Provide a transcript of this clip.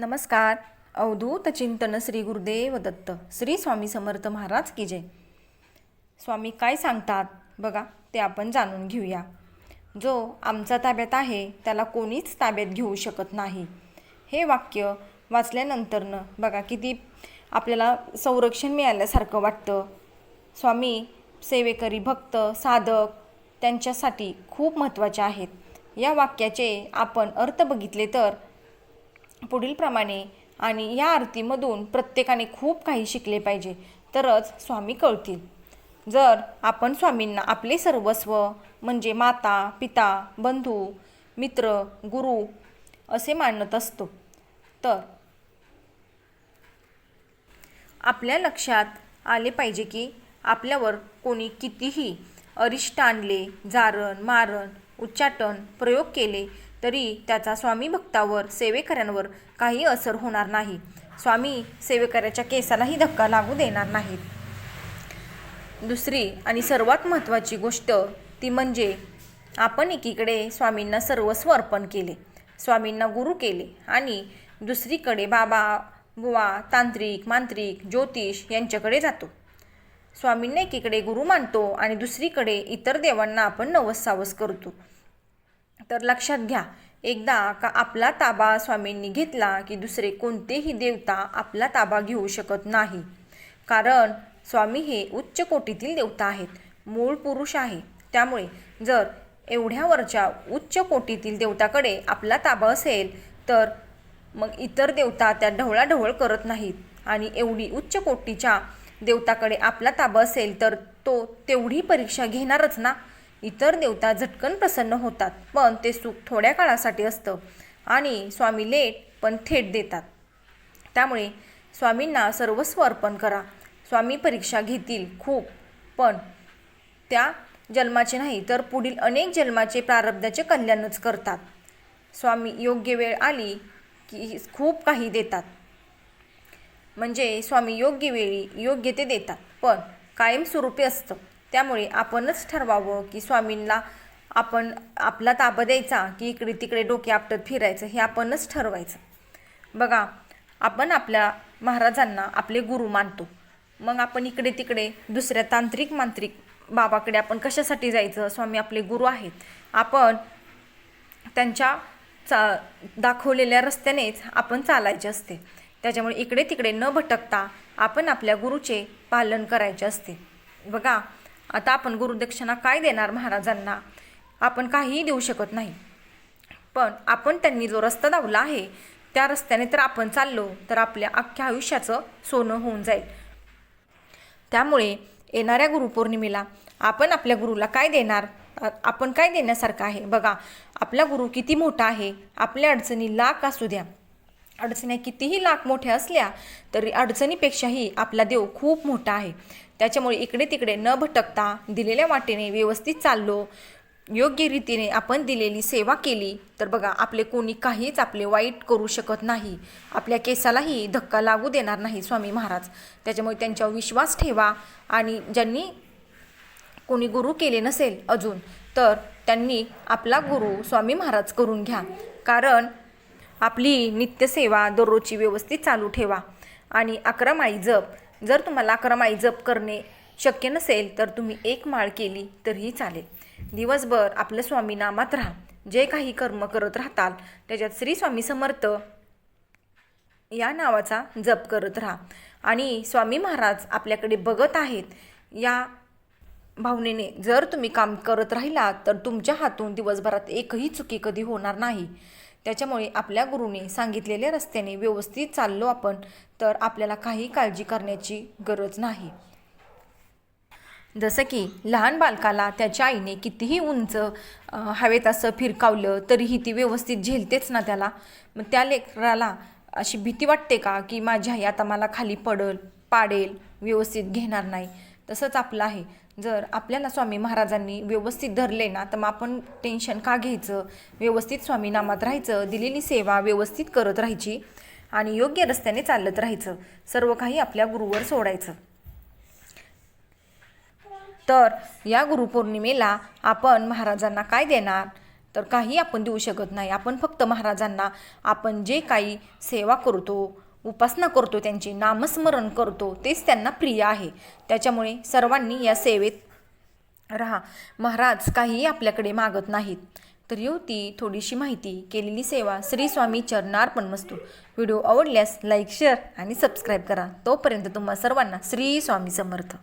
नमस्कार. अवधूत चिंतन श्री गुरुदेव दत्त. श्री स्वामी समर्थ महाराज की जय. स्वामी काय सांगतात? बघा ते आपण जाणून घेऊया. जो आमचा ताब्यात आहे त्याला कोणीच ताब्यात घेऊ शकत नाही. हे वाक्य वाचल्यानंतरनं बघा किती आपल्याला संरक्षण मिळाल्यासारखं वाटतं. स्वामी सेवेकरी भक्त साधक त्यांच्यासाठी खूप महत्त्वाचे आहेत. या वाक्याचे आपण अर्थ बघितले तर पुढीलप्रमाणे आणि या आरतीमधून प्रत्येकाने खूप काही शिकले पाहिजे. तरच स्वामी कळतील. जर आपण स्वामींना आपले सर्वस्व म्हणजे माता पिता बंधू मित्र गुरु असे मानत असतो तर आपल्या लक्षात आले पाहिजे की आपल्यावर कोणी कितीही अरिष्ट आणले जारण मारण उच्चाटन प्रयोग केले तरी त्याचा स्वामी भक्तावर सेवेकऱ्यांवर काही असर होणार नाही. स्वामी सेवेकऱ्याच्या केसालाही धक्का लागू देणार नाहीत. दुसरी आणि सर्वात महत्त्वाची गोष्ट ती म्हणजे आपण एकीकडे स्वामींना सर्वस्व अर्पण केले स्वामींना गुरु केले आणि दुसरीकडे बाबा बुवा तांत्रिक मांत्रिक ज्योतिष यांच्याकडे जातो. स्वामींना एकीकडे गुरु मानतो आणि दुसरीकडे इतर देवांना आपण नवस सावस करतो. तर लक्षात घ्या. एकदा का आपला ताबा स्वामींनी घेतला की दुसरे कोणतेही देवता आपला ताबा घेऊ शकत नाही. कारण स्वामी हे उच्च कोटीतील देवता आहेत. मूळ पुरुष आहे. त्यामुळे जर एवढ्यावरच्या उच्च कोटीतील देवताकडे आपला ताबा असेल तर मग इतर देवता त्या ढवळाढवळ करत नाहीत. आणि एवढी उच्च कोटीच्या देवताकडे आपला ताबा असेल तर तो तेवढी परीक्षा घेणारच ना. इतर देवता झटकन प्रसन्न होतात. पण ते सुख थोड्या काळासाठी असतं आणि स्वामी लेट पण थेट देतात. त्यामुळे स्वामींना सर्वस्व अर्पण करा. स्वामी परीक्षा घेतील खूप पण त्या जन्माचे नाही तर पुढील अनेक जन्माचे प्रारब्धाचे कल्याणच करतात. स्वामी योग्य वेळ आली की खूप काही देतात. म्हणजे स्वामी योग्य वेळी योग्य ते देतात पण कायमस्वरूपी असतं. त्यामुळे आपणच ठरवावं की स्वामींना आपण आपला ताबा द्यायचा की इकडे तिकडे डोके आपटत फिरायचं हे आपणच ठरवायचं. बघा आपण आपल्या महाराजांना आपले गुरु मानतो. मग आपण इकडे तिकडे दुसऱ्या तांत्रिक मांत्रिक बाबाकडे आपण कशासाठी जायचं? स्वामी आपले गुरु आहेत. आपण त्यांच्या चा दाखवलेल्या रस्त्यानेच आपण चालायचे असते. त्याच्यामुळे इकडे तिकडे न भटकता आपण आपल्या गुरुचे पालन करायचे असते. बघा आता आपण गुरुदक्षिणा काय देणार महाराजांना? आपण काहीही देऊ शकत नाही. पण आपण त्यांनी जो रस्ता दावला आहे त्या रस्त्याने तर आपण चाललो तर आपल्या अख्ख्या आयुष्याचं सोनं होऊन जाईल. त्यामुळे येणाऱ्या गुरुपौर्णिमेला आपण आपल्या गुरुला काय देणार? आपण काय देण्यासारखं आहे? बघा आपला गुरु किती मोठा आहे आपल्या अडचणी लाख असू द्या. अडचणी कितीही लाख मोठ्या असल्या तरी अडचणीपेक्षाही आपला देव खूप मोठा आहे. त्याच्यामुळे इकडे तिकडे न भटकता दिलेल्या वाटेने व्यवस्थित चाललो. योग्य रीतीने आपण दिलेली सेवा केली. तर बघा आपले कोणी काहीच आपले वाईट करू शकत नाही. आपल्या केसालाही धक्का लागू देणार नाही स्वामी महाराज. त्याच्यामुळे त्यांच्यावर विश्वास ठेवा. आणि ज्यांनी कोणी गुरु केले नसेल अजून तर त्यांनी आपला गुरु स्वामी महाराज करून घ्या. कारण आपली नित्यसेवा दररोजची व्यवस्थित चालू ठेवा. आणि अकरा माळी जप जर तुम्हाला अकरा माळी जप करणे शक्य नसेल तर तुम्ही एक माळ केली तरीही चालेल. दिवसभर आपलं स्वामी नामात राहा. जे काही कर्म करत राहताल त्याच्यात श्री स्वामी समर्थ या नावाचा जप करत राहा. आणि स्वामी महाराज आपल्याकडे बघत आहेत या भावनेने जर तुम्ही काम करत राहिलात तर तुमच्या हातून दिवसभरात एकही चुकी कधी होणार नाही. त्याच्यामुळे आपल्या गुरुने सांगितलेल्या रस्त्याने व्यवस्थित चाललो आपण तर आपल्याला काही काळजी करण्याची गरज नाही. जसं की लहान बालकाला त्याच्या आईने कितीही उंच हवेत असं फिरकावलं तरीही ती व्यवस्थित झेलतेच ना त्याला. मग त्या लेकराला अशी भीती वाटते का की माझी आई आता मला खाली पडल पाडेल व्यवस्थित घेणार नाही? तसंच आपलं आहे. जर आपल्याला स्वामी महाराजांनी व्यवस्थित धरले ना तर मग आपण टेन्शन का घ्यायचं? व्यवस्थित स्वामी नामात राहायचं दिलेली सेवा व्यवस्थित करत राहायची आणि योग्य रस्त्याने चालत राहायचं. सर्व काही आपल्या गुरुवर सोडायचं. तर या गुरुपौर्णिमेला आपण महाराजांना काय देणार? तर काही आपण देऊ शकत नाही. आपण फक्त महाराजांना आपण जे काही सेवा करतो उपासना करतो त्यांची नामस्मरण करतो तेच त्यांना प्रिय आहे. त्याच्यामुळे सर्वांनी या सेवेत राहा. महाराज काहीही आपल्याकडे मागत नाहीत. तर येऊ ती थोडीशी माहिती केलेली सेवा श्री स्वामी चरणार्पण मस्तू व्हिडिओ आवडल्यास लाईक शेअर आणि सबस्क्राईब करा. तोपर्यंत तुम्हा सर्वांना श्री स्वामी समर्थ.